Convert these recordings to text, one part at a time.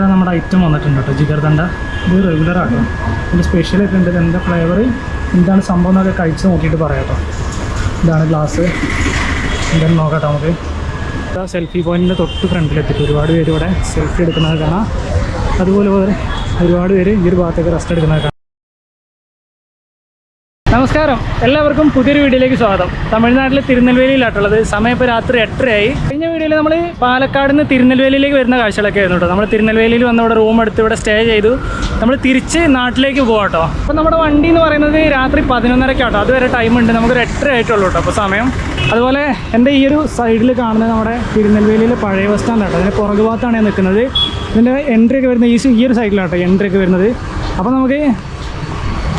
ഇതാ നമ്മുടെ ഐറ്റം വന്നിട്ടുണ്ട് കേട്ടോ ജിഗർദണ്ട ഇത് റെഗുലർ ആട്ടോ ഇതിന്റെ സ്പെഷ്യലൊക്കെ ഉണ്ട്. എന്താ ഫ്ലേവർ എന്താണ് സംഭവം എന്നൊക്കെ കഴിച്ച് നോക്കിയിട്ട് പറയാം കേട്ടോ ഇതാണ് ഗ്ലാസ് എന്തായാലും നോക്കട്ടെ നമുക്ക്. സെൽഫി പോയിന്റിന്റെ തൊട്ട് ഫ്രണ്ടിലെത്തിയിട്ട് ഒരുപാട് പേര് ഇവിടെ സെൽഫി എടുക്കുന്നത് കാണാം. അതുപോലെ പോലെ ഒരുപാട് പേര് ഈ ഒരു ഭാഗത്തേക്ക് റെസ്റ്റ് എടുക്കുന്നത് കാണാം. നമസ്കാരം. എല്ലാവർക്കും പുതിയൊരു വീഡിയോയിലേക്ക് സ്വാഗതം. തമിഴ്നാട്ടിലെ തിരുനെൽവേലിയിലാട്ടുള്ളത് സമയം ഇപ്പോൾ രാത്രി എട്ടരയായി. വീഡിയോയിൽ നമ്മൾ പാലക്കാട് നിന്ന് തിരുനെൽവേലിയിലേക്ക് വരുന്ന കാഴ്ചകളൊക്കെ ആയിരുന്നു കേട്ടോ. നമ്മൾ തിരുനെൽവേലിയിൽ വന്ന് ഇവിടെ റൂം എടുത്ത് ഇവിടെ സ്റ്റേ ചെയ്തു. നമ്മൾ തിരിച്ച് നാട്ടിലേക്ക് പോകാം കേട്ടോ. അപ്പോൾ നമ്മുടെ വണ്ടി എന്ന് പറയുന്നത് രാത്രി പതിനൊന്നരയ്ക്ക് കേട്ടോ. അതുവരെ ടൈം ഉണ്ട്. നമുക്കൊരു എട്ടര ആയിട്ടുള്ളൂ കേട്ടോ. അപ്പോൾ സമയം. അതുപോലെ എന്റെ ഈ ഒരു സൈഡിൽ കാണുന്നത് നമ്മുടെ തിരുനെൽവേലിയിലെ പഴയ ബസ് സ്റ്റാൻഡ് കേട്ടോ അതിന്റെ പുറകു ഭാഗത്താണ് ഞാൻ നിൽക്കുന്നത്. ഇതിന്റെ എൻട്രി ഒക്കെ വരുന്നത് ഈ ഈ ഒരു സൈഡിലാട്ടോ എൻട്രി ഒക്കെ വരുന്നത്. അപ്പോൾ നമുക്ക്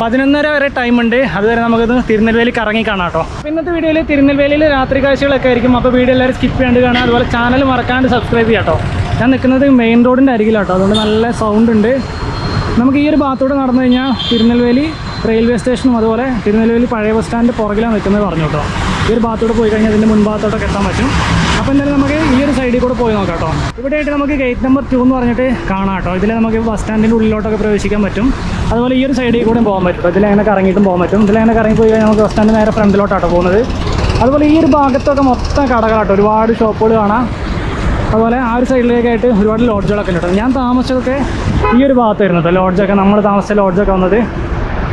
പതിനൊന്നര വരെ ടൈം ഉണ്ട്. അതുവരെ നമുക്കത് തിരുനെൽവേലി കറങ്ങി കാണാം കേട്ടോ. ഇന്നത്തെ വീഡിയോയിൽ തിരുനെൽവേലിയിൽ രാത്രി കാഴ്ചകളൊക്കെ ആയിരിക്കും. അപ്പോൾ വീഡിയോ എല്ലാവരും സ്കിപ്പ് ചെയ്യാണ്ട് കാണാം അതുപോലെ ചാനൽ മറക്കാണ്ട് സബ്സ്ക്രൈബ് ചെയ്യാം കേട്ടോ. ഞാൻ നിൽക്കുന്നത് മെയിൻ റോഡിന്റെ അരികിലാട്ടോ അതുകൊണ്ട് നല്ല സൗണ്ട് ഉണ്ട്. നമുക്ക് ഈ ഒരു ഭാഗത്തൂടെ നടന്നു കഴിഞ്ഞാൽ തിരുനെൽവേലി റെയിൽവേ സ്റ്റേഷനും അതുപോലെ തിരുനെൽവേലി പഴയ ബസ് സ്റ്റാൻഡ് പുറകിലാണ് നിൽക്കുന്നത് പറഞ്ഞു കേട്ടോ ഒരു ഭാഗത്തൂടെ പോയി കഴിഞ്ഞാൽ അതിന്റെ മുൻഭാഗത്തോട്ടൊക്കെ എത്താൻ പറ്റും. അപ്പോൾ എന്തായാലും നമുക്ക് ഈ ഒരു സൈഡിൽ കൂടെ പോയി നോക്കാം കേട്ടോ. ഇവിടെയായിട്ട് നമുക്ക് ഗേറ്റ് നമ്പർ ടു എന്ന് പറഞ്ഞിട്ട് കാണാം കേട്ടോ. ഇതിൽ നമുക്ക് ബസ് സ്റ്റാൻഡിന്റെ ഉള്ളിലോട്ടൊക്കെ പ്രവേശിക്കാൻ പറ്റും. അതുപോലെ ഈ ഒരു സൈഡിൽ കൂടെ പോകാൻ പറ്റും. ഇതിലങ്ങനെ കറങ്ങിയിട്ടും പോകാൻ പറ്റും. ഇതിലങ്ങനെ കറങ്ങി പോയി കഴിഞ്ഞാൽ നമുക്ക് ബസ് സ്റ്റാൻഡ് നേരെ ഫ്രണ്ടിലോട്ടാട്ടോ പോകുന്നത്. അതുപോലെ ഈ ഒരു ഭാഗത്തൊക്കെ മൊത്തം കടകളാട്ടോ. ഒരുപാട് ഷോപ്പുകൾ കാണാം. അതുപോലെ ആ ഒരു സൈഡിലേക്കായിട്ട് ഒരുപാട് ലോഡ്ജുകളൊക്കെ ഉണ്ട് ഞാൻ താമസിച്ചതൊക്കെ ഈ ഒരു ഭാഗത്തായിരുന്നു കേട്ടോ. ലോഡ്ജൊക്കെ നമ്മൾ താമസിച്ച ലോഡ്ജൊക്കെ വന്നത്.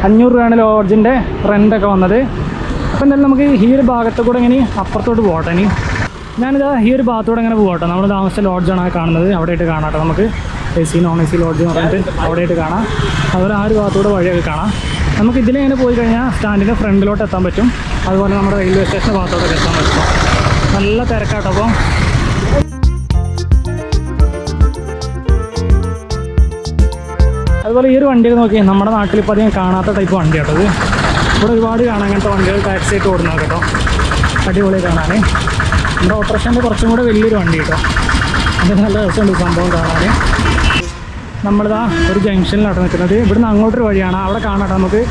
അഞ്ഞൂറ് രൂപയാണ് ലോഡ്ജിന്റെ റെന്റൊക്കെ വന്നത്. അപ്പോൾ എന്തായാലും നമുക്ക് ഈ ഒരു ഭാഗത്ത് കൂടെ ഇങ്ങനെ അപ്പുറത്തോട്ട് പോകട്ടെ ഇനി. ഞാനിതാ ഈ ഒരു ഭാഗത്തൂടെ ഇങ്ങനെ പോകട്ടെ നമ്മൾ താമസ ലോഡ്ജാണ് കാണുന്നത്. കാണുന്നത് അവിടെയായിട്ട് കാണാം നമുക്ക്. A C non A C lodge എന്ന് പറഞ്ഞിട്ട് അവിടെയായിട്ട് കാണാം. അതുപോലെ ആ ഒരു ഭാഗത്തൂടെ വഴിയൊക്കെ കാണാം. നമുക്ക് ഇതിലിങ്ങനെ പോയി കഴിഞ്ഞാൽ സ്റ്റാൻഡിന്റെ ഫ്രണ്ടിലോട്ട് എത്താൻ പറ്റും. അതുപോലെ നമ്മുടെ റെയിൽവേ സ്റ്റേഷന്റെ ഭാഗത്തോട്ടൊക്കെ എത്താൻ പറ്റും. നല്ല തിരക്കാട്ടോ അപ്പോൾ അതുപോലെ ഈ ഒരു വണ്ടിയൊക്കെ നോക്കി നമ്മുടെ നാട്ടിൽ ഇപ്പോൾ അധികം കാണാത്ത ടൈപ്പ് വണ്ടിയാട്ടോ ഇത്. ഇവിടെ ഒരുപാട് കാണാം അങ്ങനത്തെ വണ്ടികൾ ടാക്സി ആയിട്ട് ഓടുന്നത് കേട്ടോ. അടിപൊളി കാണാൻ നമ്മുടെ ഓപ്പറേഷന്റെ കുറച്ചും കൂടെ വലിയൊരു വണ്ടി കേട്ടോ. അത് നല്ല രസമുണ്ട് സംഭവം കാണാൻ. നമ്മളിതാ ഒരു ജംഗ്ഷനിലാണ് നിൽക്കുന്നത് ഇവിടുന്ന് അങ്ങോട്ടൊരു വഴിയാണ്. അവിടെ കാണാം നമുക്ക്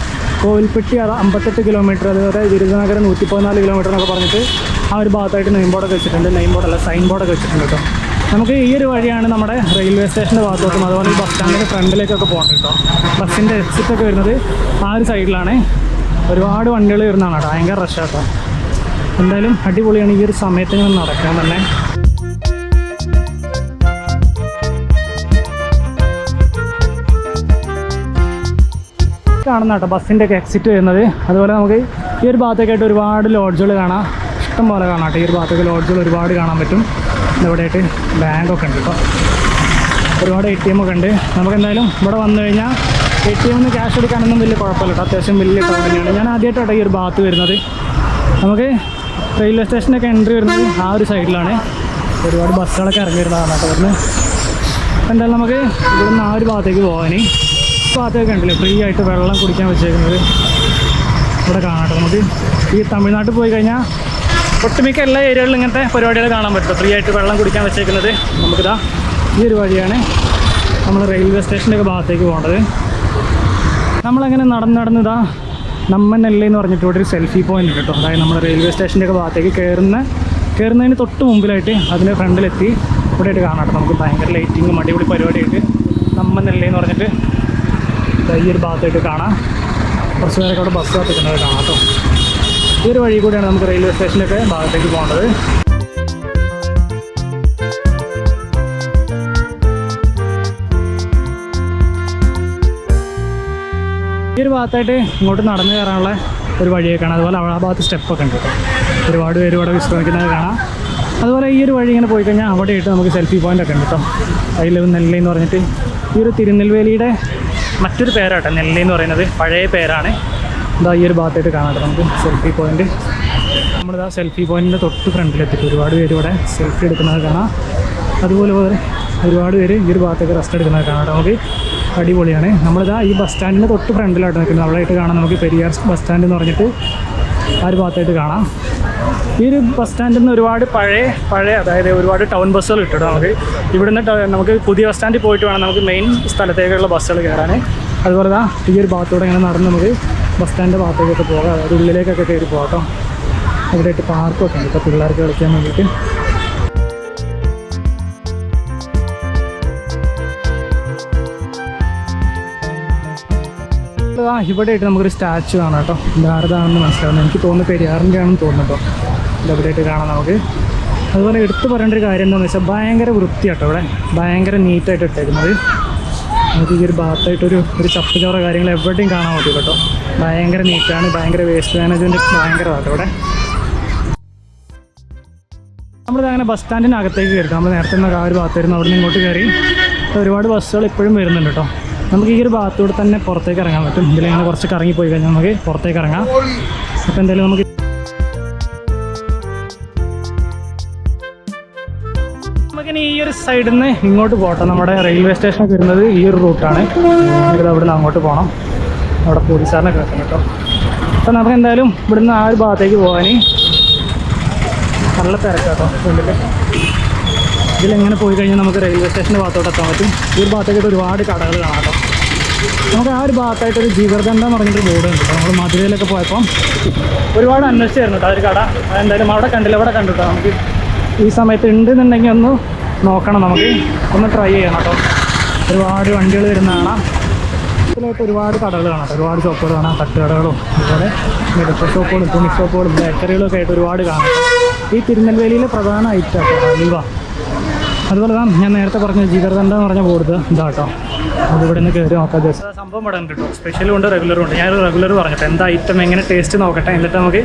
കോവിൽപ്പെട്ടി അത് അമ്പത്തെട്ട് കിലോമീറ്റർ അതുപോലെ വിരുദ്ധനഗരം നൂറ്റി പതിനാല് കിലോമീറ്റർ എന്നൊക്കെ പറഞ്ഞിട്ട് ആ ഒരു ഭാഗത്തായിട്ട് നെയിം ബോർഡൊക്കെ വെച്ചിട്ടുണ്ട്. നെയിം ബോർഡല്ല സൈൻ ബോർഡൊക്കെ വെച്ചിട്ടുണ്ട് കേട്ടോ. നമുക്ക് ഈ ഒരു വഴിയാണ് നമ്മുടെ റെയിൽവേ സ്റ്റേഷന്റെ ഭാഗത്തോട്ടും അതുപോലെ ബസ് സ്റ്റാൻഡിന്റെ ഫ്രണ്ടിലേക്കൊക്കെ പോകണം കേട്ടോ. ബസ്സിന്റെ എക്സിറ്റ് ഒക്കെ വരുന്നത് ആ ഒരു സൈഡിലാണ് ഒരുപാട് വണ്ടികൾ വരുന്നതാണ് കേട്ടോ. ഭയങ്കര റഷ് കേട്ടോ എന്തായാലും അടിപൊളിയാണ് ഈ ഒരു സമയത്തിന് നടക്കാൻ തന്നെ. കാണുന്ന കേട്ടോ ബസ്സിന്റെ ഒക്കെ എക്സിറ്റ് വരുന്നത്. അതുപോലെ നമുക്ക് ഈ ഒരു ഭാഗത്തേക്കായിട്ട് ഒരുപാട് ലോഡ്ജുകൾ കാണാം. ഇഷ്ടം പോലെ കാണാം കേട്ടോ. ഈ ഒരു ഭാഗത്തേക്ക് ലോഡ്ജുകൾ ഒരുപാട് കാണാൻ പറ്റും. ഇവിടെയായിട്ട് ബാങ്കൊക്കെ ഉണ്ട് കേട്ടോ. ഒരുപാട് എ ടി എം ഒക്കെ ഉണ്ട്. നമുക്ക് എന്തായാലും ഇവിടെ വന്നു കഴിഞ്ഞാൽ എ ടി എമ്മിൽ ക്യാഷ് എടുക്കാനൊന്നും വലിയ കുഴപ്പമില്ല അത്യാവശ്യം വലിയ തന്നെയാണ് ഞാൻ ആദ്യമായിട്ടാണ് ഈ ഒരു ഭാഗത്ത് വരുന്നത്. നമുക്ക് റെയിൽവേ സ്റ്റേഷനൊക്കെ എൻട്രി വരുന്നത് ആ ഒരു സൈഡിലാണ് ഒരുപാട് ബസ്സുകളൊക്കെ ഇറങ്ങി വരുന്നതാണ് കേട്ടോ വരുന്നത് എന്തായാലും നമുക്ക് ഇവിടെ നിന്ന് ആ ഒരു ഭാഗത്തേക്ക് പോകാൻ ഭാഗത്തേക്ക് ഉണ്ടല്ലേ ഫ്രീ ആയിട്ട് വെള്ളം കുടിക്കാൻ വെച്ചേക്കുന്നത്. ഇവിടെ കാണാം നമുക്ക്. ഈ തമിഴ്നാട്ടിൽ പോയി കഴിഞ്ഞാൽ ഒട്ടുമിക്ക എല്ലാ ഏരിയകളിലും ഇങ്ങനത്തെ പരിപാടികൾ കാണാൻ പറ്റും. ഫ്രീ ആയിട്ട് വെള്ളം കുടിക്കാൻ വെച്ചേക്കുന്നത് നമുക്കിതാ ഈ ഒരു വഴിയാണ് നമ്മൾ റെയിൽവേ സ്റ്റേഷന്റെ ഭാഗത്തേക്ക് പോകേണ്ടത്. നമ്മളങ്ങനെ നടന്ന് നടന്ന് ഇതാ നമ്മനെല്ലേ എന്ന് പറഞ്ഞിട്ട് ഇവിടെ ഒരു സെൽഫി പോയിന്റ് കേട്ടോ അതായത് നമ്മൾ റെയിൽവേ സ്റ്റേഷന്റെ ഒക്കെ ഭാഗത്തേക്ക് കയറുന്ന കയറുന്നതിന് തൊട്ട് മുമ്പിലായിട്ട് അതിന്റെ ഫ്രണ്ടിലെത്തി. ഇവിടെയായിട്ട് കാണാം കേട്ടോ. നമുക്ക് ഭയങ്കര ലൈറ്റിങ്ങും അടിപൊളി പരിപാടിയായിട്ട് നമ്മനെല്ലേ എന്ന് പറഞ്ഞിട്ട് ഈ ഒരു ഭാഗത്തായിട്ട് കാണാം. കുറച്ച് പേരൊക്കെ അവിടെ ബസ് കാത്തിക്കുന്നത് കാണാം കേട്ടോ. ഈ ഒരു വഴി കൂടിയാണ് നമുക്ക് റെയിൽവേ സ്റ്റേഷനൊക്കെ ഭാഗത്തേക്ക് പോകേണ്ടത്. ഈ ഒരു ഭാഗത്തായിട്ട് ഇങ്ങോട്ട് നടന്നു കയറാനുള്ള ഒരു വഴിയൊക്കെ കാണാം അതുപോലെ ആ ഭാഗത്ത് സ്റ്റെപ്പൊക്കെ ഉണ്ട് ഒരുപാട് പേര് ഇവിടെ വിശ്രമിക്കുന്നത് കാണാം. അതുപോലെ ഈ ഒരു വഴി ഇങ്ങനെ പോയി കഴിഞ്ഞാൽ അവിടെ ആയിട്ട് നമുക്ക് സെൽഫി പോയിന്റ് ഒക്കെ ഉണ്ട് കേട്ടോ. അതിൽ നെല്ലി എന്ന് പറഞ്ഞിട്ട് ഈ ഒരു തിരുനെൽവേലിയുടെ മറ്റൊരു പേരാട്ടോ. നെല്ലി എന്ന് പറയുന്നത്. പഴയ പേരാണ്. ഇതാ ഈ ഒരു ഭാഗത്തായിട്ട് കാണാം നമുക്ക് സെൽഫി പോയിന്റ് നമ്മളിതാ സെൽഫി പോയിന്റിന്റെ തൊട്ട് ഫ്രണ്ടിലെത്തിയിട്ട് ഒരുപാട് പേര് ഇവിടെ സെൽഫി എടുക്കുന്നത് കാണാം. അതുപോലെ പോലെ ഒരുപാട് പേര് ഈ ഒരു ഭാഗത്തേക്ക് റെസ്റ്റ് എടുക്കുന്നത് കാണാം നമുക്ക്. അടിപൊളിയാണ്. നമ്മളിതാ ഈ ബസ് സ്റ്റാൻഡിന്റെ തൊട്ട് ഫ്രണ്ടിലായിട്ട് നിൽക്കുന്നത്. അവിടെയായിട്ട് കാണാം നമുക്ക് പെരിയാർ ബസ് സ്റ്റാൻഡ് എന്ന് പറഞ്ഞിട്ട് ആ ഒരു ഭാഗത്തായിട്ട് കാണാം. ഈ ഒരു ബസ് സ്റ്റാൻഡിൽ നിന്ന് ഒരുപാട് പഴയ പഴയ അതായത് ഒരുപാട് ടൗൺ ബസ്സുകൾ കിട്ടും നമുക്ക്. ഇവിടുന്ന് നമുക്ക് പുതിയ ബസ് സ്റ്റാൻഡിൽ പോയിട്ട് വേണം നമുക്ക് മെയിൻ സ്ഥലത്തേക്കുള്ള ബസ്സുകൾ കയറാൻ. അതുപോലെ ദാ ഈ ഒരു ഭാഗത്തൂടെ ഇങ്ങനെ നടന്ന് നമുക്ക് ബസ് സ്റ്റാൻഡിന്റെ ഭാഗത്തേക്കൊക്കെ പോകാം. അതായത് ഉള്ളിലേക്കൊക്കെ കയറി പോകാം കേട്ടോ. അവിടെയായിട്ട് പാർക്കൊക്കെ ഉണ്ട്. ഇപ്പോൾ പിള്ളേർക്ക് കളിക്കാൻ വേണ്ടിയിട്ട്. ഇവിടെ ആയിട്ട് നമുക്കൊരു സ്റ്റാച്ചു കാണാം കേട്ടോ. ഭാരതാണെന്ന് മനസ്സിലാവുന്നത് എനിക്ക് തോന്നുന്നു പെരിയാറിന്റെ ആണെന്ന് തോന്നുന്നു കേട്ടോ. ആയിട്ട് കാണാം നമുക്ക്. അതുപോലെ എടുത്തു പറയേണ്ട ഒരു കാര്യം എന്താണെന്ന് വെച്ചാൽ ഭയങ്കര വൃത്തിയാട്ടോ ഇവിടെ. ഭയങ്കര നീറ്റായിട്ട് ഇട്ടേക്കുന്നത്. നമുക്ക് ഈ ഒരു ഭാഗത്തായിട്ടൊരു ഒരു ചപ്പുചോറ കാര്യങ്ങൾ എവിടെയും കാണാൻ പറ്റും കേട്ടോ. ഭയങ്കര നീറ്റാണ് ഭയങ്കര വേസ്റ്റ് മാനേജ്മെന്റ് ഭയങ്കര കേട്ടോ ഇവിടെ. നമ്മളിത് അങ്ങനെ ബസ് സ്റ്റാൻഡിനകത്തേക്ക് കയറി. നമ്മൾ നേരത്തെ നിന്ന് ആ ഒരു ഭാഗത്തായിരുന്നു. അവിടെ നിന്ന് ഇങ്ങോട്ട് കയറി. ഒരുപാട് ബസ്സുകൾ ഇപ്പോഴും വരുന്നുണ്ട് കേട്ടോ. നമുക്ക് ഈ ഒരു ഭാഗത്തൂടെ തന്നെ പുറത്തേക്ക് ഇറങ്ങാൻ പറ്റും. ഇതിലിങ്ങനെ കുറച്ച് കറങ്ങി പോയി കഴിഞ്ഞാൽ നമുക്ക് പുറത്തേക്ക് ഇറങ്ങാം. അപ്പോൾ എന്തായാലും നമുക്ക് നമുക്കിനി ഈ ഒരു സൈഡിൽ നിന്ന് ഇങ്ങോട്ട് പോകട്ടെ നമ്മുടെ റെയിൽവേ സ്റ്റേഷനൊക്കെ വരുന്നത് ഈ ഒരു റൂട്ടാണ് ഇവിടെ അവിടെ നിന്ന് അങ്ങോട്ട് പോകണം അവിടെ പോലീസുകാരനെ കേൾക്കണം കേട്ടോ. അപ്പോൾ നമുക്ക് എന്തായാലും ഇവിടുന്ന് ആ ഒരു ഭാഗത്തേക്ക് പോകാൻ നല്ല തിരക്കാട്ടോ. ഉള്ളിൽ ഇതിലെങ്ങനെ പോയി കഴിഞ്ഞാൽ നമുക്ക് റെയിൽവേ സ്റ്റേഷന്റെ ഭാഗത്തോട്ട് എത്താൻ പറ്റും? ഈ ഒരു ഭാഗത്തേക്കായിട്ട് ഒരുപാട് കടകൾ കാണാം നമുക്ക് ആ ഒരു ഭാഗത്തായിട്ട് ഒരു ജീവർദണ്ഡ എന്ന് പറഞ്ഞിട്ട് ബോർഡ് ഉണ്ട് നമ്മൾ മധുരയിലൊക്കെ പോയപ്പം ഒരുപാട് അന്വേഷിച്ചായിരുന്നു കേട്ടോ ഒരു കട. എന്തായാലും അവിടെ കണ്ടില്ല അവിടെ കണ്ടു നമുക്ക് ഈ സമയത്ത് ഉണ്ടെന്നുണ്ടെങ്കിൽ ഒന്ന് നോക്കണം നമുക്ക്. ഒന്ന് ട്രൈ ചെയ്യണം കേട്ടോ. ഒരുപാട് വണ്ടികൾ വരുന്ന കാണാം. ഇതിലായിട്ട് ഒരുപാട് കടകൾ കാണാം ഒരുപാട് ഷോപ്പുകൾ കാണാം. തട്ടുകടകളും അതുപോലെ മെഡിക്കൽ ഷോപ്പുകളും തുണി ഷോപ്പുകളും ബേക്കറികളും ഒക്കെ ആയിട്ട് ഒരുപാട് കാണാം ഈ തിരുനെൽവേലിയിലെ പ്രധാന ഐറ്റം ഹൽവ. അതുപോലെ തന്നെ ഞാൻ നേരത്തെ പറഞ്ഞ ജീകർദണ്ഡ എന്ന് പറഞ്ഞ ബോർഡ് ഇതാ കേട്ടോ അത് ഇവിടെ നിന്ന് കയറി നോക്കാം ജസ്റ്റ് സംഭവം ഇവിടെ ഉണ്ട് കേട്ടോ സ്പെഷ്യലും ഉണ്ട് റെഗുലറും ഉണ്ട് ഞാൻ റെഗുലർ പറഞ്ഞിട്ട് എന്താ ഐറ്റം എങ്ങനെ ടേസ്റ്റ് നോക്കട്ടെ. എന്നിട്ട് നമുക്ക്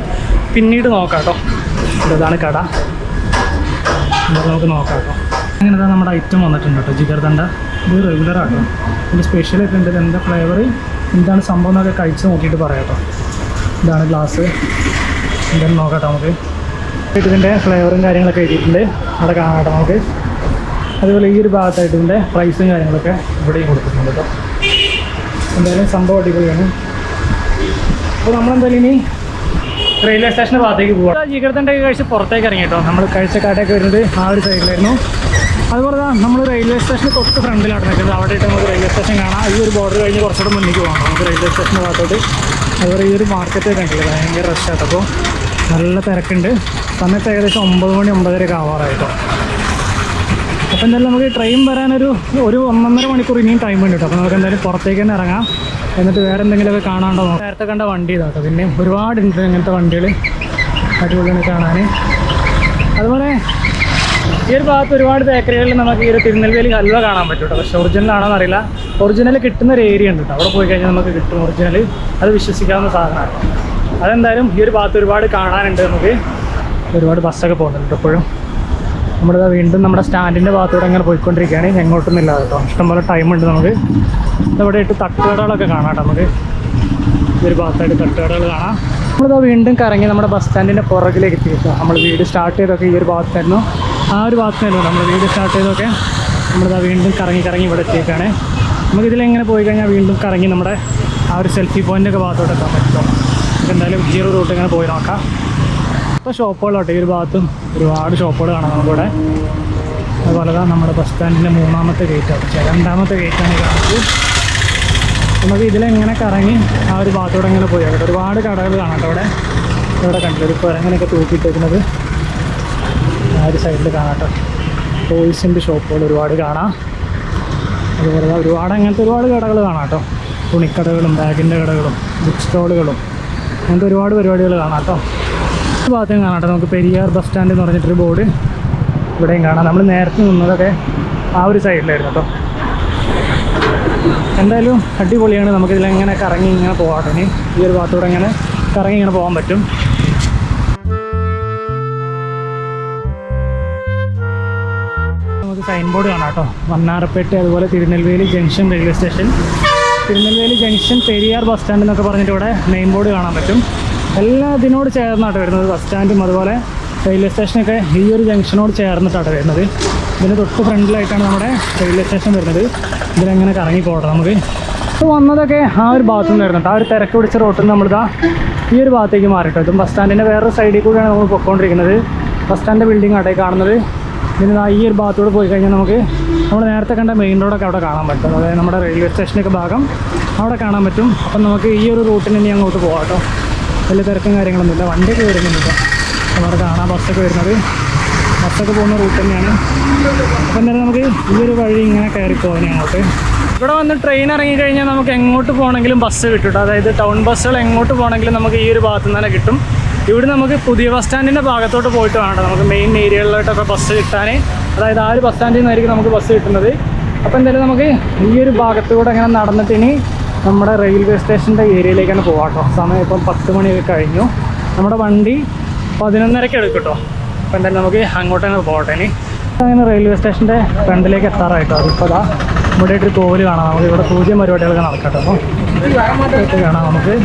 പിന്നീട് നോക്കാം കേട്ടോ ഇതാണ് കട. നമുക്ക് നോക്കാം കേട്ടോ അങ്ങനെ ഇതാ നമ്മുടെ ഐറ്റം വന്നിട്ടുണ്ട് കേട്ടോ ജിഗർദണ്ട ഇത് റെഗുലർ ആട്ടോ. സ്പെഷ്യൽ സ്പെഷ്യലൊക്കെ ഉണ്ട്. എന്താ ഫ്ലേവർ എന്താണ് സംഭവം എന്നൊക്കെ കഴിച്ച് നോക്കിയിട്ട് പറയാം കേട്ടോ ഇതാണ് ഗ്ലാസ് എന്തായാലും നോക്കാം നമുക്ക്. ഇതിന്റെ ഫ്ലേവറും കാര്യങ്ങളൊക്കെ എഴുതിയിട്ടുണ്ട്. അവിടെ കാണാം കേട്ടോ നമുക്ക്. അതുപോലെ ഈ ഒരു ഭാഗത്തായിട്ട് ഇതിന്റെ പ്രൈസും കാര്യങ്ങളൊക്കെ ഇവിടെയും കൊടുത്തിട്ടുണ്ട് കേട്ടോ. എന്തായാലും സംഭവം അടിപൊളിയാണ്. അപ്പോൾ നമ്മളെന്തായാലും ഇനി റെയിൽവേ സ്റ്റേഷന്റെ ഭാഗത്തേക്ക് പോകാം ജീകരത്തിന്റെ കഴിച്ച് പുറത്തേക്ക് ഇറങ്ങി കേട്ടോ. നമ്മൾ കഴിച്ചക്കാട്ടൊക്കെ വരുന്നത് ആ ഒരു സൈഡിലായിരുന്നു അതുപോലെ നമ്മൾ റെയിൽവേ സ്റ്റേഷന് തൊട്ട് ഫ്രണ്ടിലാണ് നിൽക്കുന്നത്. അവിടെ ഇട്ട് നമുക്ക് റെയിൽവേ സ്റ്റേഷൻ കാണാം. ഈ ഒരു ബോർഡർ കഴിഞ്ഞ് കുറച്ചുകൂടെ മുന്നിലേക്ക് പോകാം നമുക്ക് റെയിൽവേ സ്റ്റേഷന്റെ ഭാഗത്തോട്ട്. അതുപോലെ ഈ ഒരു മാർക്കറ്റ് കണ്ടില്ല? ഭയങ്കര റഷായിട്ട് അപ്പോൾ നല്ല തിരക്കുണ്ട്. സമയത്ത് ഏകദേശം ഒമ്പത് മണി ഒമ്പതരയൊക്കെ ആവാറായിട്ടോ. അപ്പോൾ എന്തായാലും നമുക്ക് ട്രെയിൻ വരാനൊരു ഒരു ഒന്നൊന്നര മണിക്കൂർ ഇനിയും ടൈം ഉണ്ട് കേട്ടോ. അപ്പോൾ നമുക്ക് എന്തായാലും പുറത്തേക്ക് തന്നെ ഇറങ്ങാം. എന്നിട്ട് വേറെ എന്തെങ്കിലുമൊക്കെ കാണാണ്ടോ. നേരത്തെ കണ്ട വണ്ടി ഇതാട്ടോ പിന്നെ ഒരുപാടുണ്ട് ഇങ്ങനത്തെ വണ്ടികൾ അടിപൊളിയാണ് കാണാൻ അതുപോലെ ഈ ഒരു ഭാഗത്ത് ഒരുപാട് ബേക്കറികളിൽ നമുക്ക് ഈ ഒരു തിരുനെൽവേലി ഹൽവ കാണാൻ പറ്റും കേട്ടോ. പക്ഷേ ഒറിജിനൽ ആണോ എന്നറിയില്ല ഒറിജിനൽ കിട്ടുന്ന ഒരു ഏരിയ ഉണ്ട് അവിടെ പോയി കഴിഞ്ഞാൽ നമുക്ക് കിട്ടും ഒറിജിനൽ അത് വിശ്വസിക്കാവുന്ന സാധനമാണ്. അതെന്തായാലും ഈ ഒരു ഭാഗത്ത് ഒരുപാട് കാണാനുണ്ട് നമുക്ക്. ഒരുപാട് ബസ്സൊക്കെ പോകുന്നുണ്ട് ഇപ്പോഴും. നമ്മളിതാ വീണ്ടും നമ്മുടെ സ്റ്റാൻഡിന്റെ ഭാഗത്തൂടെ അങ്ങനെ പോയിക്കൊണ്ടിരിക്കുകയാണ്. എങ്ങോട്ടൊന്നും ഇല്ല കേട്ടോ. ഇഷ്ടംപോലെ ടൈമുണ്ട് നമുക്ക്. ഇവിടെ ഇട്ട് തട്ടുകടകളൊക്കെ കാണാം നമുക്ക്. ഒരു ഭാഗത്തായിട്ട് തട്ടുകടകൾ കാണാം. നമ്മളിതാ വീണ്ടും കറങ്ങി നമ്മുടെ ബസ് സ്റ്റാൻഡിന്റെ പുറകിലേക്ക് എത്തി കേട്ടോ. നമ്മൾ വീട് സ്റ്റാർട്ട് ചെയ്തൊക്കെ ഈ ഒരു ഭാഗത്തായിരുന്നു. ആ ഒരു ഭാഗത്തായിരുന്നു നമ്മൾ വീട് സ്റ്റാർട്ട് ചെയ്തൊക്കെ നമ്മളിതാ വീണ്ടും കറങ്ങി കറങ്ങി ഇവിടെ എത്തിയേക്കാണ്. നമുക്ക് ഇതിലെങ്ങനെ പോയി കഴിഞ്ഞാൽ വീണ്ടും കറങ്ങി നമ്മുടെ ആ ഒരു സെൽഫി പോയിന്റൊക്കെ ഭാഗത്തോട്ട് എത്താൻ നമുക്ക് എന്തായാലും ഈ ഒരു റൂട്ട് ഇങ്ങനെ പോയി നോക്കാം. ഇപ്പോൾ ഷോപ്പുകളോട്ടെ. ഈ ഒരു ഭാഗത്തും ഒരുപാട് ഷോപ്പുകൾ കാണാം നമുക്കിവിടെ. അതുപോലെ തന്നെ നമ്മുടെ ബസ് സ്റ്റാൻഡിന്റെ മൂന്നാമത്തെ ഗേറ്റാണ് രണ്ടാമത്തെ ആണ്. കാണുന്നത്. നമുക്ക് ഇതിലെങ്ങനെ കറങ്ങി ആ ഒരു ഭാഗത്തോടെ ഇങ്ങനെ പോയി. അവിടെ ഒരുപാട് കടകൾ കാണാം അവിടെ. ഇവിടെ കണ്ടില്ല? ഒരു പുരങ്ങനെയൊക്കെ തൂക്കിയിട്ടേക്കുന്നത്. ആ ഒരു സൈഡിൽ കാണാം കേട്ടോ ടോയ്സിന്റെ ഷോപ്പുകൾ ഒരുപാട് കാണാം. അതുപോലെ ഒരുപാട് അങ്ങനത്തെ ഒരുപാട് കടകൾ കാണാം കേട്ടോ തുണിക്കടകളും ബാഗിന്റെ കടകളും ബുക്ക് സ്റ്റോളുകളും അങ്ങനത്തെ ഒരുപാട് പരിപാടികൾ കാണാം കേട്ടോ. ഭാഗത്തും കാണാം നമുക്ക് പെരിയാർ ബസ് സ്റ്റാൻഡ് എന്ന് പറഞ്ഞിട്ടൊരു ബോർഡ് ഇവിടെയും കാണാം. നമ്മൾ നേരത്തെ നിന്നതൊക്കെ ആ ഒരു സൈഡിലായിരുന്നു കേട്ടോ. എന്തായാലും അടിപൊളിയാണ്. നമുക്കിതിൽ എങ്ങനെ കറങ്ങി ഇങ്ങനെ പോകാം ഈ ഒരു ഭാഗത്തൂടെ ഇങ്ങനെ കറങ്ങി ഇങ്ങനെ പോകാൻ പറ്റും. നമുക്ക് സൈൻ ബോർഡ് കാണാം കേട്ടോ. വണ്ണാറപ്പേട്ട് അതുപോലെ Tirunelveli junction railway station Tirunelveli junction Periyar bus stand എന്നൊക്കെ പറഞ്ഞിട്ട് ഇവിടെ മെയിൻ ബോർഡ് കാണാൻ പറ്റും. എല്ലാ ഇതിനോട് ചേർന്നാട്ടോ വരുന്നത്. ബസ് സ്റ്റാൻഡും അതുപോലെ റെയിൽവേ സ്റ്റേഷനൊക്കെ ഈ ഒരു ജംഗ്ഷനോട് ചേർന്നിട്ടാണ് വരുന്നത്. ഇതിന് തൊട്ട് ഫ്രണ്ടിലായിട്ടാണ് നമ്മുടെ റെയിൽവേ സ്റ്റേഷൻ വരുന്നത്. ഇതിലെങ്ങനെ കറങ്ങി പോകണം നമുക്ക്. ഇപ്പോൾ വന്നതൊക്കെ ആ ഒരു ഭാഗത്തു നിന്ന് വരുന്നുണ്ട്. ആ ഒരു തിരക്ക് പിടിച്ച റോട്ടിൽ നമ്മളിതാ ഈ ഒരു ഭാഗത്തേക്ക് മാറിയിട്ട് ഇതും ബസ് സ്റ്റാൻഡിന്റെ വേറൊരു സൈഡിൽ കൂടിയാണ് നമ്മൾ പൊയ്ക്കൊണ്ടിരിക്കുന്നത് ബസ് സ്റ്റാൻഡിന്റെ ബിൽഡിംഗ് അവിടെ കാണുന്നത്. പിന്നെ ഈ ഒരു ഭാഗത്തൂടെ പോയി കഴിഞ്ഞാൽ നമുക്ക് നമ്മൾ നേരത്തെ കണ്ട മെയിൻ റോഡൊക്കെ അവിടെ കാണാൻ പറ്റും. അതായത് നമ്മുടെ റെയിൽവേ സ്റ്റേഷനൊക്കെ ഭാഗം അവിടെ കാണാൻ പറ്റും. അപ്പം നമുക്ക് ഈ ഒരു റൂട്ടിന് ഇനി അങ്ങോട്ട് പോകാം കേട്ടോ. വലിയ തിരക്കും കാര്യങ്ങളൊന്നുമില്ല വണ്ടിയൊക്കെ വരുന്നുണ്ട്. അവിടെ കാണാം ബസ്സൊക്കെ വരുന്നത്. ബസ്സൊക്കെ പോകുന്ന റൂട്ട് തന്നെയാണ്. അപ്പം എന്തായാലും നമുക്ക് ഈ ഒരു വഴി ഇങ്ങനെ കയറി പോകാനാണ് അങ്ങോട്ട് ഇവിടെ വന്ന് ട്രെയിൻ ഇറങ്ങി കഴിഞ്ഞാൽ നമുക്ക് എങ്ങോട്ട് പോകണമെങ്കിലും ബസ് കിട്ടും അതായത് ടൗൺ ബസ്സുകൾ എങ്ങോട്ട് പോകണമെങ്കിലും നമുക്ക് ഈ ഒരു ഭാഗത്തു നിന്ന് തന്നെ കിട്ടും. ഇവിടെ നമുക്ക് പുതിയ ബസ് സ്റ്റാൻഡിന്റെ ഭാഗത്തോട്ട് പോയിട്ട് വേണം നമുക്ക് മെയിൻ ഏരിയകളിലോട്ടൊക്കെ ബസ് കിട്ടാൻ. അതായത് ആ ഒരു ബസ് സ്റ്റാൻഡിൽ നിന്നായിരിക്കും നമുക്ക് ബസ് കിട്ടുന്നത്. അപ്പോൾ എന്തായാലും നമുക്ക് ഈ ഒരു ഭാഗത്തൂടെ അങ്ങനെ നടന്നിട്ട് ഇനി നമ്മുടെ റെയിൽവേ സ്റ്റേഷന്റെ ഏരിയയിലേക്കാണ് പോകാം കേട്ടോ സമയം ഇപ്പം പത്ത് മണിയൊക്കെ കഴിഞ്ഞു. നമ്മുടെ വണ്ടി പതിനൊന്നരയ്ക്ക് എടുക്കും കേട്ടോ അപ്പം എന്തായാലും നമുക്ക് അങ്ങോട്ട് തന്നെ പോകട്ടെ ഇനി. അങ്ങനെ റെയിൽവേ സ്റ്റേഷന്റെ ഫ്രണ്ടിലേക്ക് എത്താറായിട്ടോ അതിപ്പോൾ അതാ ഇവിടെ ഒരു കോവിൽ കാണാം. നമുക്ക് ഇവിടെ പൂജ്യം പരിപാടികളൊക്കെ നടക്കട്ടെ അപ്പോൾ കാണാം നമുക്ക്.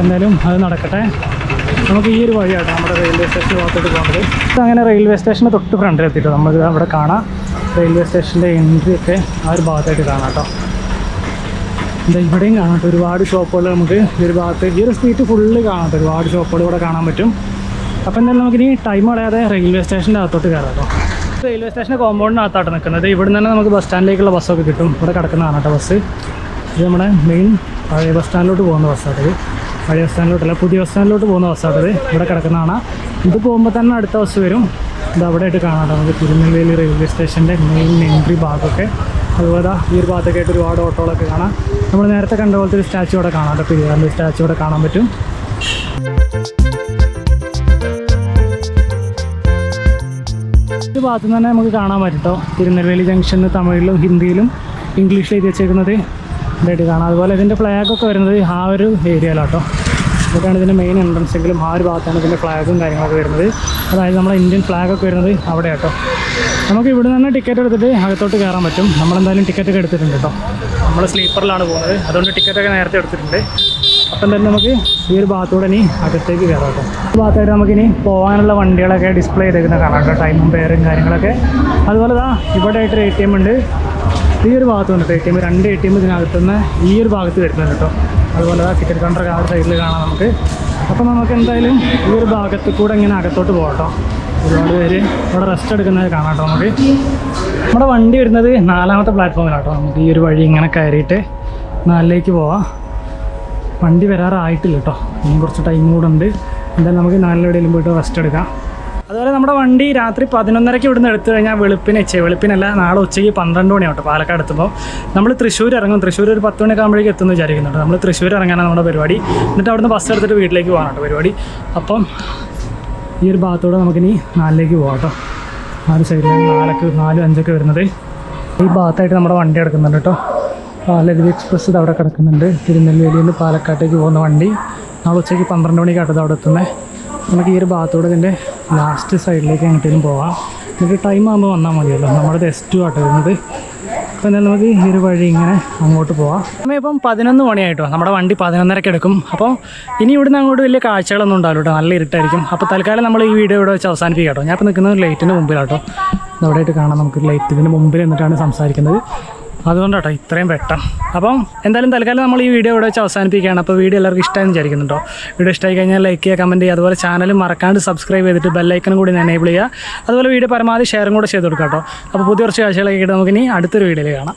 എന്തായാലും അത് നടക്കട്ടെ. നമുക്ക് ഈ ഒരു വഴിയാട്ടോ നമ്മുടെ റെയിൽവേ സ്റ്റേഷൻ ഭാഗത്തോട്ട് പോകുന്നത് അങ്ങനെ റെയിൽവേ സ്റ്റേഷന് തൊട്ട് ഫ്രണ്ടിലെത്തിയിട്ടോ നമുക്ക് അവിടെ കാണാം. റെയിൽവേ സ്റ്റേഷന്റെ എൻട്രി ഒക്കെ ആ ഒരു ഭാഗത്തായിട്ട് കാണാം കേട്ടോ എന്താ ഇവിടെയും കാണാം. ഒരുപാട് ഷോപ്പുകൾ നമുക്ക് ഈ ഒരു ഭാഗത്ത്. ഈ ഒരു സ്ട്രീറ്റ് ഫുള്ള് കാണാം. ഒരുപാട് ഷോപ്പുകൾ ഇവിടെ കാണാൻ പറ്റും. അപ്പോൾ എന്തായാലും നമുക്കിനി ടൈം കളയാതെ റെയിൽവേ സ്റ്റേഷന്റെ അകത്തോട്ട് കയറാം കേട്ടോ. റെയിൽവേ സ്റ്റേഷന്റെ കോമ്പൗണ്ടിനകത്താണ് നിൽക്കുന്നത്. ഇവിടെ നിന്ന് തന്നെ നമുക്ക് ബസ് സ്റ്റാൻഡിലേക്കുള്ള ബസ്സൊക്കെ കിട്ടും. ഇവിടെ കിടക്കുന്നതാണ് കേട്ടോ ബസ് ഇത് നമ്മുടെ മെയിൻ പഴയ ബസ് സ്റ്റാൻഡിലോട്ട് പോകുന്ന ബസ്സാട്ടത് പഴയ ബസ് സ്റ്റാൻഡിലോട്ടല്ല പുതിയ ബസ് സ്റ്റാൻഡിലോട്ട് പോകുന്ന ബസ്സാട്ടത് ഇവിടെ കിടക്കുന്നതാണ്. ഇത് പോകുമ്പോൾ തന്നെ അടുത്ത ബസ് വരും. ഇത് അവിടെ ആയിട്ട് കാണാം. നമുക്ക് തിരുനെല്ലി റെയിൽവേ സ്റ്റേഷന്റെ മെയിൻ എൻട്രി ഭാഗമൊക്കെ. അതുപോലെ ഈ ഒരു ഭാഗത്തൊക്കെ ആയിട്ട് ഒരുപാട് ഓട്ടോകളൊക്കെ കാണാം. നമ്മൾ നേരത്തെ കണ്ട പോലത്തെ ഒരു സ്റ്റാച്ചു അവിടെ കാണാം കേട്ടോ. പെരിയാറിന്റെ സ്റ്റാച്ചു അവിടെ കാണാൻ പറ്റും. ഈ ഭാഗത്തു തന്നെ നമുക്ക് കാണാൻ പറ്റും കേട്ടോ. തിരുനെൽവേലി ജംഗ്ഷന് തമിഴിലും ഹിന്ദിയിലും ഇംഗ്ലീഷിൽ എഴുതി വെച്ചേക്കുന്നത്. ഇതായിട്ട് കാണാം. അതുപോലെ ഇതിന്റെ ഫ്ലാഗൊക്കെ വരുന്നത് ആ ഒരു ഏരിയയിലാട്ടോ ഇവിടെയാണ് ഇതിന്റെ മെയിൻ എൻട്രൻസ് എങ്കിലും ആ ഒരു ഭാഗത്താണ് ഇതിന്റെ ഫ്ലാഗും കാര്യങ്ങളൊക്കെ വരുന്നത്. അതായത് നമ്മുടെ ഇന്ത്യൻ ഫ്ലാഗൊക്കെ വരുന്നത് അവിടെ കേട്ടോ. നമുക്ക് ഇവിടെ നിന്ന് ടിക്കറ്റ് എടുത്തിട്ട് അകത്തോട്ട് കയറാൻ പറ്റും. നമ്മളെന്തായാലും ടിക്കറ്റൊക്കെ എടുത്തിട്ടുണ്ട് കേട്ടോ. നമ്മൾ സ്ലീപ്പറിലാണ് പോകുന്നത്. അതുകൊണ്ട് ടിക്കറ്റൊക്കെ നേരത്തെ എടുത്തിട്ടുണ്ട്. അപ്പം തന്നെ നമുക്ക് ഈ ഒരു ഭാഗത്തൂടെ ഇനി അകത്തേക്ക് കയറാം കേട്ടോ. ഈ ഭാഗത്തായിട്ട് നമുക്കിനി പോകാനുള്ള വണ്ടികളൊക്കെ ഡിസ്പ്ലേ ചെയ്തേക്കുന്ന കാണാം കേട്ടോ. ടൈമും പേരും കാര്യങ്ങളൊക്കെ. അതുപോലെ ദാ ഇവിടെ ആയിട്ടൊരു എ ടി എം ഉണ്ട്. ഈ ഒരു ഭാഗത്ത് വന്നിട്ട് എ ടി എം രണ്ട് എ ടി എം ഇതിനകത്തുനിന്ന് ഈ ഒരു ഭാഗത്ത് വരുന്നുണ്ട് കേട്ടോ. അതുപോലെ ടിക്കറ്റ് കൗണ്ടർ ആ സൈഡിൽ കാണാം നമുക്ക്. അപ്പം നമുക്ക് എന്തായാലും ഈ ഒരു ഭാഗത്ത് കൂടെ ഇങ്ങനെ അകത്തോട്ട് പോകട്ടോ കേട്ടോ. ഒരുപാട് പേര് ഇവിടെ റെസ്റ്റ് എടുക്കുന്നത് കാണാം കേട്ടോ നമുക്ക്. നമ്മുടെ വണ്ടി വരുന്നത് നാലാമത്തെ പ്ലാറ്റ്ഫോമിലാട്ടോ നമുക്ക് ഈ ഒരു വഴി ഇങ്ങനെ കയറിയിട്ട് നാലിലേക്ക് പോവാം. വണ്ടി വരാറായിട്ടില്ല കേട്ടോ. ഇനി കുറച്ച് ടൈം കൂടെ ഉണ്ട്. എന്തായാലും നമുക്ക് നാലിലെവിടെയെങ്കിലും പോയിട്ട് റെസ്റ്റ് എടുക്കാം. അതുപോലെ നമ്മുടെ വണ്ടി രാത്രി പതിനൊന്നരയ്ക്ക് ഇവിടുന്ന് എടുത്തു കഴിഞ്ഞാൽ വെളുപ്പിന് എച്ച് വെളുപ്പിനല്ല നാളെ ഉച്ചയ്ക്ക് പന്ത്രണ്ട് മണിയാവട്ടെ പാലക്കാട് എത്തുമ്പോൾ. നമ്മൾ തൃശ്ശൂർ ഇറങ്ങും. തൃശ്ശൂർ ഒരു പത്ത് മണിയൊക്കെ ആകുമ്പോഴേക്കും എത്തുമെന്ന് വിചാരിക്കുന്നുണ്ട്. നമ്മൾ തൃശ്ശൂർ ഇറങ്ങാനാണ് നമ്മുടെ പരിപാടി. എന്നിട്ട് അവിടുന്ന് ബസ് എടുത്തിട്ട് വീട്ടിലേക്ക് പോകാനാട്ടോ പരിപാടി. അപ്പം ഈ ഒരു ഭാഗത്തൂടെ നമുക്കിനി നാലിലേക്ക് പോകാം കേട്ടോ. നാല് സൈഡിലാണ് നാലൊക്കെ നാലും അഞ്ചൊക്കെ വരുന്നത്. ഈ ഭാഗത്തായിട്ട് നമ്മുടെ വണ്ടി എടുക്കുന്നുണ്ട് കേട്ടോ. പാലരുവി എക്സ്പ്രസ് ഇത് അവിടെ കിടക്കുന്നുണ്ട്. തിരുനെൽവേലിയിൽ നിന്ന് പാലക്കാട്ടേക്ക് പോകുന്ന വണ്ടി. നാളെ ഉച്ചയ്ക്ക് പന്ത്രണ്ട് മണിക്കാട്ടത് അവിടെ എത്തുന്നത്. നമുക്ക് ഈ ഒരു ഭാഗത്തൂടെ ഇതിന്റെ ലാസ്റ്റ് സൈഡിലേക്ക് എങ്ങോട്ടേലും പോവാം. എന്നിട്ട് ടൈം ആകുമ്പോൾ വന്നാൽ മതിയല്ലോ. നമ്മുടെ ടെസ്റ്റ് ആട്ടോ വരുന്നത് അപ്പോൾ എന്നാൽ നമുക്ക് ഈ ഒരു വഴി ഇങ്ങനെ അങ്ങോട്ട് പോവാം. സമയം ഇപ്പം പതിനൊന്ന് മണിയായിട്ടോ. നമ്മുടെ വണ്ടി പതിനൊന്നരക്ക് എടുക്കും. അപ്പോൾ ഇനി ഇവിടുന്ന് അങ്ങോട്ട് വലിയ കാഴ്ചകളൊന്നും ഉണ്ടാവില്ല കേട്ടോ. നല്ല ഇരുട്ടായിരിക്കും. അപ്പോൾ തൽക്കാലം നമ്മൾ ഈ വീഡിയോ ഇവിടെ വെച്ച് അവസാനിപ്പിക്കാം കേട്ടോ ഞാൻ ഇപ്പോൾ നിൽക്കുന്നത് ലൈറ്റിന്റെ മുമ്പിലാട്ടോ. ഇതവിടെയായിട്ട് കാണാം. നമുക്ക് ലൈറ്റിന്റെ മുമ്പിൽ നിന്നിട്ടാണ് സംസാരിക്കുന്നത്. അതുകൊണ്ടാട്ടോ ഇത്രയും വെട്ടം. അപ്പം എന്തായാലും തൽക്കാലം നമ്മൾ ഈ വീഡിയോ ഇവിടെ വെച്ച് അവസാനിപ്പിക്കുകയാണ്. അപ്പോൾ വീഡിയോ എല്ലാവർക്കും ഇഷ്ടമായെന്ന് വിചാരിക്കുന്നുണ്ടോ? വീഡിയോ ഇഷ്ടമായി കഴിഞ്ഞാൽ ലൈക്ക് ചെയ്യുക കമന്റ് ചെയ്യുക. അതുപോലെ ചാനൽ മറക്കാണ്ട് സബ്സ്ക്രൈബ് ചെയ്തിട്ട് ബെല്ലൈക്കനും കൂടി എനേബിൾ ചെയ്യുക. അതുപോലെ വീഡിയോ പരമാവധി ഷെയറും കൂടെ ചെയ്ത് കൊടുക്കാം കേട്ടോ അപ്പോൾ പുതിയ കുറച്ച് കാഴ്ചകളൊക്കെ ആയിട്ട് നമുക്കിനി അടുത്തൊരു വീഡിയോയിൽ കാണാം.